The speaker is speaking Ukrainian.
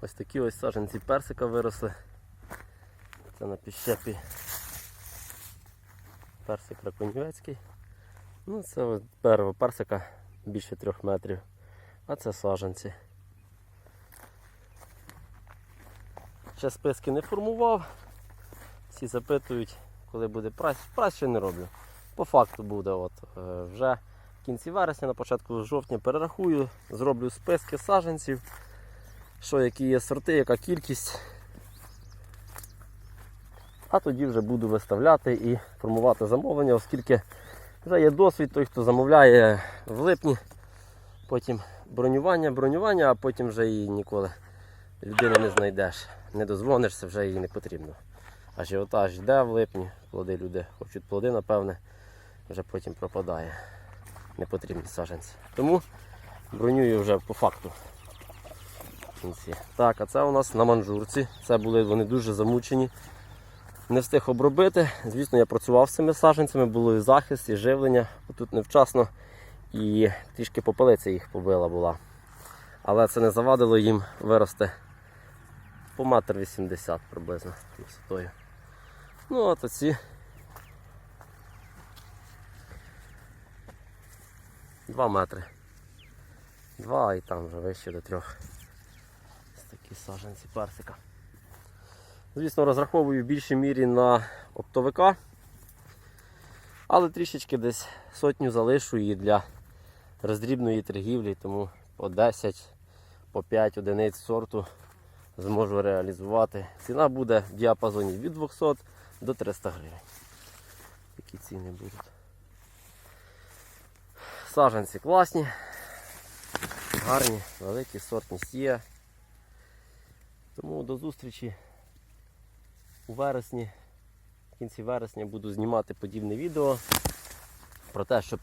Ось такі ось саджанці персика виросли. Це на піщепі персик раконівецький. Ну, це от дерево персика більше трьох метрів. А це саджанці. Ще списки не формував. Всі запитують, коли буде прайс. Прайс ще не роблю. По факту буде. От, е, вже в кінці вересня, на початку жовтня перерахую, зроблю списки саджанців, що які є сорти, яка кількість. А тоді вже буду виставляти і формувати замовлення, оскільки вже є досвід, той, хто замовляє в липні, потім бронювання, бронювання, а потім вже її ніколи людини не знайдеш. Не дозвонишся, вже її не потрібно. Ажіотаж йде в липні, плоди люди хочуть плоди, напевне, вже потім пропадає. Не потрібні саджанці. Тому бронюю вже по факту. Кінці. Так, а це у нас на манжурці. Це були вони дуже замучені. Не встиг обробити. Звісно, я працював з цими саджанцями, було і захист, і живлення. Тут невчасно. І трішки попелиця їх побила була. Але це не завадило їм вирости по метр 80 приблизно висотою. Ну, от оці. Два метри. Два і там вже вище до трьох. Такі саджанці персика. Звісно, розраховую в більшій мірі на оптовика. Але трішечки десь сотню залишу її для роздрібної торгівлі, тому по 10, по 5 одиниць сорту зможу реалізувати. Ціна буде в діапазоні від 200 до 300 гривень. Такі ціни будуть. Саджанці класні, гарні, великі сортність є. Тому до зустрічі у вересні, в кінці вересня буду знімати подібне відео про те, щоб